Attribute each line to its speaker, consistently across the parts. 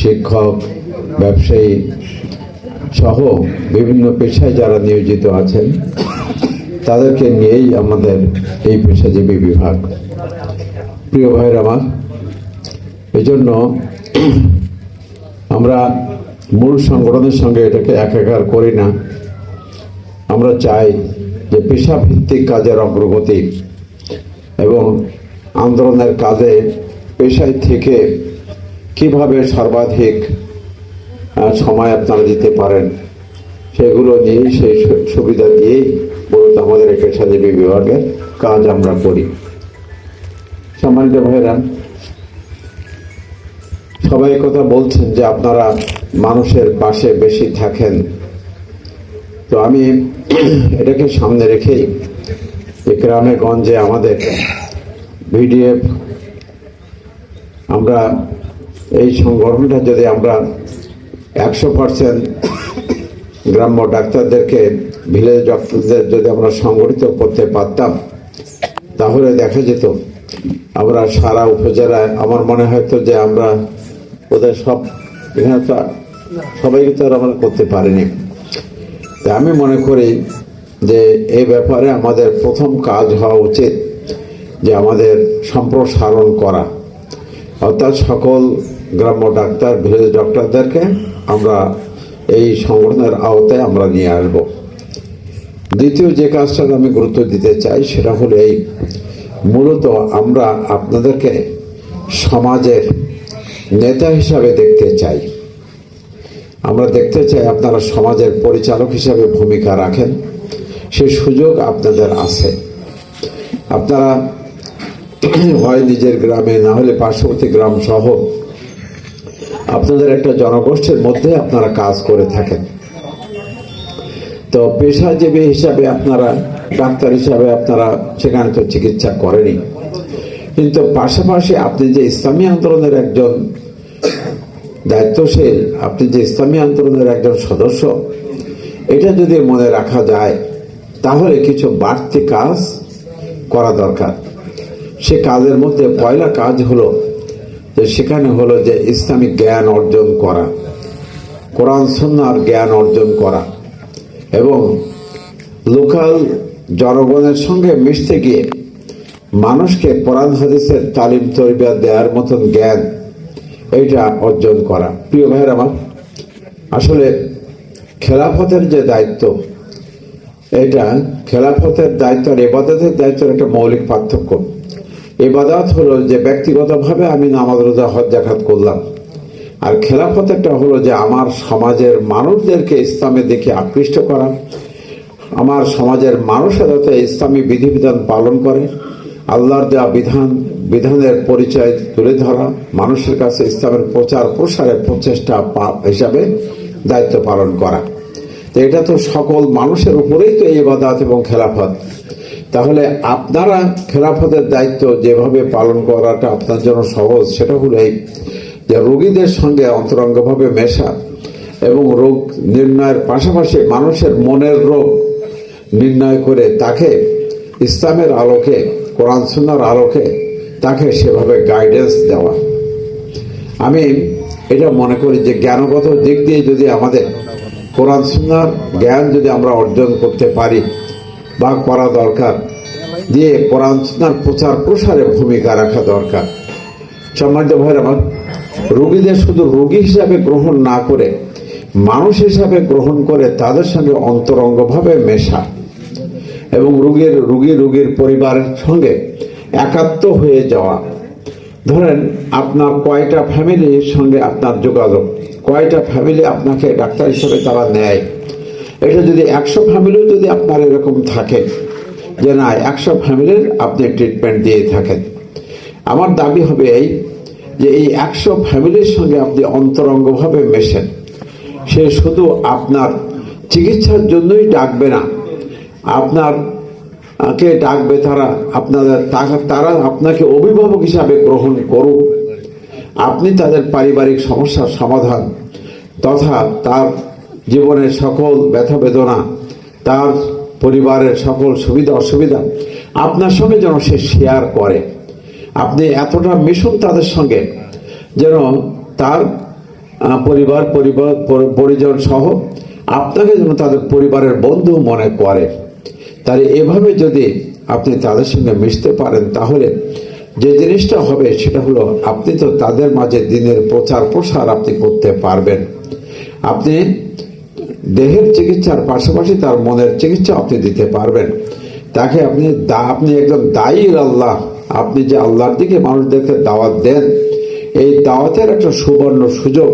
Speaker 1: শিক্ষক, ব্যবসায়ী সহ বিভিন্ন পেশায় যারা নিয়োজিত আছেন, তাদেরকে নিয়েই আমাদের এই পেশাজীবী বিভাগ। প্রিয় ভাইয়ের আমার, এজন্য আমরা মূল সংগঠনের সঙ্গে এটাকে একাকার করি না। আমরা চাই যে পেশা ভিত্তিক কাজের অগ্রগতি এবং আন্দোলনের কাজে পেশায় থেকে কীভাবে সর্বাধিক সময় আপনারা দিতে পারেন? সেগুলো নিয়েই সেই সুবিধা দিয়েই মূলত আমাদের পেশাজীবী বিভাগের কাজ আমরা করি। সম্মানিত ভাইরা সবাই কথা বলছেন যে আপনারা মানুষের পাশে বেশি থাকেন। তো আমি এটাকে সামনে রেখেই যে গ্রামে গঞ্জে আমাদের ভিডিএফ আমরা এই সংগঠনটা যদি আমরা একশো পার্সেন্ট গ্রাম্য ডাক্তারদেরকে ভিলেজ ডক্টরদের যদি আমরা সংগঠিত করতে পারতাম, তাহলে দেখা যেত আমরা সারা উপজেলায়, আমার মনে হয়তো যে আমরা ওদের সব এখানে তো সবাইকে তো আমরা করতে পারিনি। তা আমি মনে করি যে এই ব্যাপারে আমাদের প্রথম কাজ হওয়া উচিত যে আমাদের সম্প্রসারণ করা। অর্থাৎ সকল গ্রাম্য ডাক্তার, ভিলেজ ডক্টরদেরকে আমরা এই সংগঠনের আওতায় আমরা নিয়ে আসব। দ্বিতীয় যে কাজটা আমি গুরুত্ব দিতে চাই সেটা হলো এই, মূলত আমরা আপনাদেরকে সমাজের নেতা হিসাবে দেখতে চাই। আমরা দেখতে চাই আপনারা সমাজের পরিচালক হিসাবে ভূমিকা রাখেন সেই সুযোগ আপনাদের আছে। আপনারা হয় নিজের গ্রামে, না হলে পার্শ্ববর্তী গ্রাম সহ আপনাদের একটা জনগোষ্ঠীর মধ্যে আপনারা কাজ করে থাকেন। তো পেশাজীবী হিসাবে আপনারা, ডাক্তার হিসাবে আপনারা সেখানে তো চিকিৎসা করেনি কিন্তু পাশাপাশি আপনি যে ইসলামী আন্দোলনের একজন দায়িত্বশীল, আপনি যে ইসলামী আন্দোলনের একজন সদস্য, এটা যদি মনে রাখা যায়, তাহলে কিছু বাড়তি কাজ করা দরকার। সে কাজের মধ্যে পয়লা কাজ হলো যে সেখানে হলো যে ইসলামিক জ্ঞান অর্জন করা, কোরআন সন্ন্যার জ্ঞান অর্জন করা এবং লোকাল জনগণের সঙ্গে মিশতে গিয়ে মানুষকে কোরআন, হাদিসের তালিম তরবিয়া দেওয়ার মতন জ্ঞান এইটা অর্জন করা। প্রিয় ভাইয়ের আমার, আসলে খেলাফতের যে দায়িত্ব এটা খেলাফতের দায়িত্ব আর এবাদতের দায়িত্বের একটা মৌলিক পার্থক্য। এবাদত হলো যে ব্যক্তিগতভাবে আমি নামাজ রোজা, হজ জাকাত করলাম। আর খেলাফত একটা হলো যে আমার সমাজের মানুষদেরকে ইসলামের দিকে আকৃষ্ট করা। আমার সমাজের মানুষের যাতে ইসলামী বিধিবিধান পালন করে, আল্লাহর দেওয়া বিধান, বিধানের পরিচয় তুলে ধরা, মানুষের কাছে ইসলামের প্রচার প্রসারের প্রচেষ্টা হিসাবে দায়িত্ব পালন করা। তো এটা তো সকল মানুষের উপরেই তো এই ইবাদত এবং খেলাফত। তাহলে আপনারা খেলাফতের দায়িত্ব যেভাবে পালন করাটা আপনার জন্য সহজ, সেটা হলো এই যে রোগীদের সঙ্গে অন্তরঙ্গভাবে মেশা এবং রোগ নির্ণয়ের পাশাপাশি মানুষের মনের রোগ নির্ণয় করে তাকে ইসলামের আলোকে, কোরআন, সুন্নার আলোকে তাকে সেভাবে গাইডেন্স দেওয়া। আমি এটা মনে করি যে জ্ঞানগত দিক দিয়ে যদি আমাদের কোরআন, সুন্নার জ্ঞান যদি আমরা অর্জন করতে পারি বা করা দরকার। দিয়ে সুন্নার প্রচার প্রসারে ভূমিকা রাখা দরকার। সম্মানিত আমার, রোগীদের শুধু রোগী হিসাবে গ্রহণ না করে, মানুষ হিসাবে গ্রহণ করে তাদের সঙ্গে অন্তরঙ্গভাবে মেশা এবং রোগীর, রুগী, রোগীর পরিবারের সঙ্গে একাত্ম হয়ে যাওয়া। ধরেন আপনার কয়টা ফ্যামিলির সঙ্গে আপনার যোগাযোগ? কয়টা ফ্যামিলি আপনাকে ডাক্তার হিসেবে তারা নেয়? এটা যদি একশো ফ্যামিলিও যদি আপনার এরকম থাকে, যে না, একশো ফ্যামিলির আপনি ট্রিটমেন্ট দিয়ে থাকেন। আমার দাবি হবে এই যে এই একশো ফ্যামিলির সঙ্গে আপনি অন্তরঙ্গভাবে মেশেন। সে শুধু আপনার চিকিৎসার জন্যই ডাকবে না, আপনার কে ডাকবে তারা, আপনাদের তারা আপনাকে অভিভাবক হিসাবে গ্রহণ করুক। আপনি তাদের পারিবারিক সমস্যার সমাধান তথা তার জীবনের সকল ব্যথা বেদনা, তার পরিবারের সকল সুবিধা অসুবিধা আপনার সঙ্গে যেন সে শেয়ার করে। আপনি এতটা মিশুন তাদের সঙ্গে যেন তার পরিবার পরিবার পরি- পরিজন সহ আপনাকে যেন তাদের পরিবারের বন্ধু মনে করে। তাহলে এভাবে যদি আপনি তাদের সঙ্গে মিশতে পারেন, তাহলে যে জিনিসটা হবে সেটা হলো আপনি তো তাদের মাঝে দিনের প্রচার প্রসার আপনি করতে পারবেন। আপনি দেহের চিকিৎসার পাশাপাশি তার মনের চিকিৎসা আপনি দিতে পারবেন। তাকে আপনি আপনি একজন দায়ী আল্লাহ। আপনি যে আল্লাহর দিকে মানুষদেরকে দাওয়াত দেন, এই দাওয়াতের একটা সুবর্ণ সুযোগ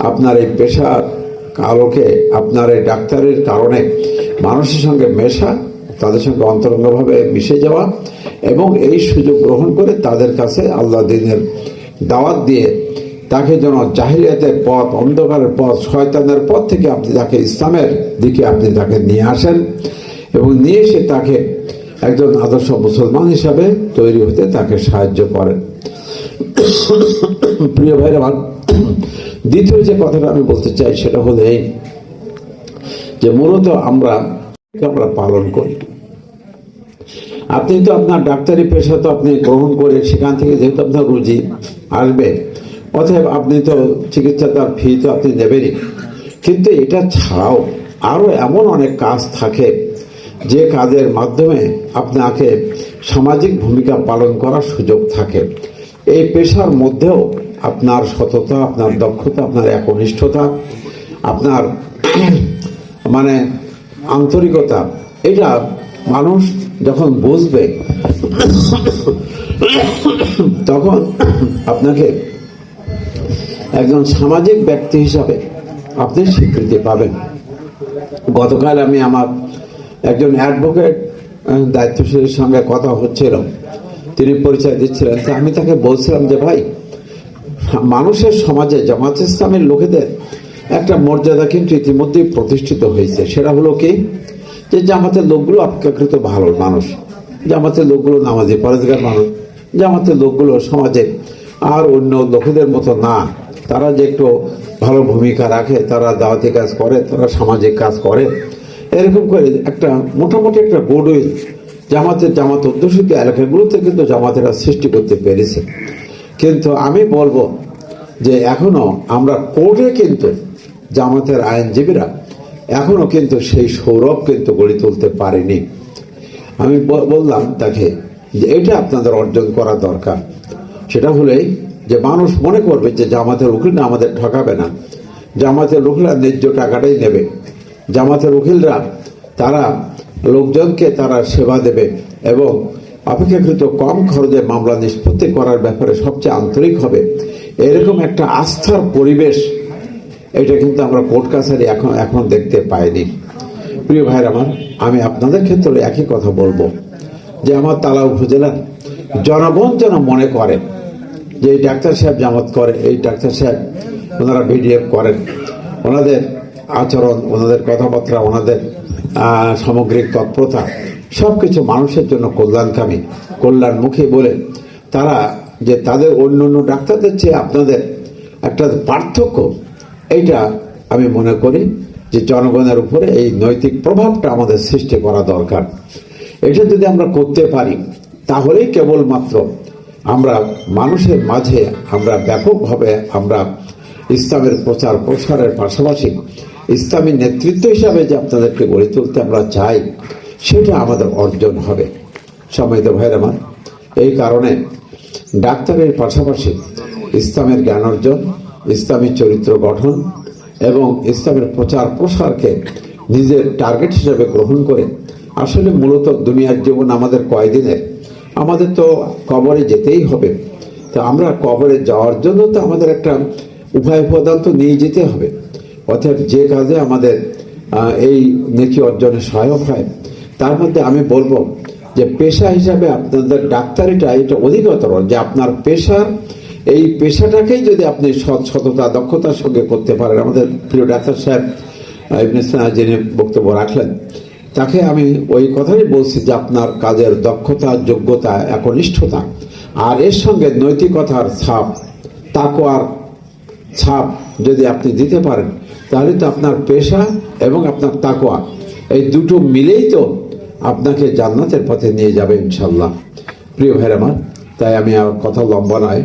Speaker 1: আপনার এই পেশার আলোকে আপনার এই ডাক্তারের কারণে মানুষের সঙ্গে মেশা, তাদের সঙ্গে অন্তরঙ্গভাবে মিশে যাওয়া এবং এই সুযোগ গ্রহণ করে তাদের কাছে আল্লাহ দিনের দাওয়াত দিয়ে তাকে যেন জাহিলিয়াতের পথ, অন্ধকারের পথ, শয়তানের পথ থেকে আপনি তাকে ইসলামের দিকে আপনি তাকে নিয়ে আসেন এবং নিয়ে এসে তাকে একজন আদর্শ মুসলমান হিসাবে তৈরি হতে তাকে সাহায্য করেন। প্রিয় ভাইরা, আমার দ্বিতীয় যে কথাটা আমি বলতে চাই সেটা হলো যে মূলত আমরা আমরা পালন করি। আপনি তো আপনার ডাক্তারি পেশা তো আপনি গ্রহণ করে সেখান থেকে যেহেতু আপনার রুজি আসবে অতএব আপনি তো চিকিৎসা তার ফি তো আপনি নেবেনই। কিন্তু এটা ছাড়াও আরও এমন অনেক কাজ থাকে যে কাজের মাধ্যমে আপনাকে সামাজিক ভূমিকা পালন করার সুযোগ থাকে। এই পেশার মধ্যেও আপনার সততা, আপনার দক্ষতা, আপনার একনিষ্ঠতা, আপনার মানে আন্তরিকতা, এটা মানুষ যখন বুঝবে, তখন আপনাকে একজন সামাজিক ব্যক্তি হিসাবে আপনি স্বীকৃতি পাবেন। গতকাল আমি আমার একজন অ্যাডভোকেট দায়িত্বশীলের সঙ্গে কথা হচ্ছিল। তিনি পরিচয় দিচ্ছিলেন। তো আমি তাকে বলছিলাম যে, ভাই, মানুষের সমাজে জামাত ইসলামের লোকেদের একটা মর্যাদা কিন্তু ইতিমধ্যেই প্রতিষ্ঠিত হয়েছে। সেটা হলো কি? যে জামাতের লোকগুলো অপেক্ষাকৃত ভালো মানুষ। জামাতের লোকগুলো নামাজি পরেজগার মানুষ। জামাতের লোকগুলো সমাজে আর অন্য লোকেদের মতো না। তারা যে একটু ভালো ভূমিকা রাখে, তারা দাওয়াতি কাজ করে, তারা সামাজিক কাজ করে। এরকম করে একটা মোটামুটি একটা গোডউইল জামাতের জামাত অধ্যুষিত এলাকাগুলোতে কিন্তু জামাতেরা সৃষ্টি করতে পেরেছে। কিন্তু আমি বলব যে এখনও আমরা কোর্টে কিন্তু জামাতের আইনজীবীরা এখনও কিন্তু সেই সৌরভ কিন্তু গড়ে তুলতে পারেনি। আমি বললাম তাকে যে এটা আপনাদের অর্জন করা দরকার। সেটা হলেই যে মানুষ মনে করবে যে জামাতের উকিলরা আমাদের ঠকাবে না। জামাতের উকিলরা ন্যায্য টাকাটাই নেবে। জামাতের উকিলরা, তারা লোকজনকে তারা সেবা দেবে এবং অপেক্ষাকৃত কম খরচে মামলা নিষ্পত্তি করার ব্যাপারে সবচেয়ে আন্তরিক হবে। এরকম একটা আস্থার পরিবেশ, এটা কিন্তু আমরা কোর্ট কাছারি এখন এখন দেখতে পাইনি। প্রিয় ভাইর আমার, আমি আপনাদের ক্ষেত্রে একই কথা বলব যে আমার তালা উপজেলার জনগণ যেন মনে করে যে ডাক্তার সাহেব জামাত করে, এই ডাক্তার সাহেব ওনারা ভিডিএফ করেন। ওনাদের আচরণ, ওনাদের কথাবার্তা, ওনাদের সামগ্রিক তৎপরতা সব কিছু মানুষের জন্য কল্যাণকামী, কল্যাণমুখী বলে তারা যে তাদের অন্য অন্য ডাক্তারদের চেয়ে আপনাদের একটা পার্থক্য, এইটা আমি মনে করি যে জনগণের উপরে এই নৈতিক প্রভাবটা আমাদের সৃষ্টি করা দরকার। এটা যদি আমরা করতে পারি, তাহলেই কেবলমাত্র আমরা মানুষের মাঝে আমরা ব্যাপকভাবে আমরা ইসলামের প্রচার প্রসারের পাশাপাশি ইসলামী নেতৃত্ব হিসাবে যে আপনাদেরকে গড়ে তুলতে আমরা চাই, সেটা আমাদের অর্জন হবে। সময় তো ভাইয়ের আমার, এই কারণে ডাক্তারের পাশাপাশি ইসলামের জ্ঞান অর্জন, ইসলামী চরিত্র গঠন এবং ইসলামের প্রচার প্রসারকে নিজের টার্গেট হিসেবে গ্রহণ করে, আসলে মূলত দুনিয়ার জীবন আমাদের কয়দিনের? আমাদের তো কবরে যেতেই হবে। তো আমরা কবরে যাওয়ার জন্য তো আমাদের একটা উভয় উপাদান তো নিয়ে যেতে হবে। অর্থাৎ যে কাজে আমাদের এই নেকি অর্জনে সহায়ক হয়, তার মধ্যে আমি বলব যে পেশা হিসাবে আপনাদের ডাক্তারিটা এটা অধিকতর যে আপনার পেশার এই পেশাটাকেই যদি আপনি সৎ সততা, দক্ষতার সঙ্গে করতে পারেন, আমাদের প্রিয় ডাক্তার সাহেব যিনি বক্তব্য রাখলেন তাকে আমি ওই কথাই বলছি যে আপনার কাজের দক্ষতা, যোগ্যতা, একনিষ্ঠতা। আর এর সঙ্গে নৈতিকতার ছাপ তাকোয়ার ছাপ যদি আপনি দিতে পারেন, তাহলে তো আপনার পেশা এবং আপনার তাকোয়া এই দুটো মিলেই তো আপনাকে জান্নাতের পথে নিয়ে যাবে ইনশাল্লাহ প্রিয় ভাইরা আমার, তাই আমি আর কথা লম্বা নয়।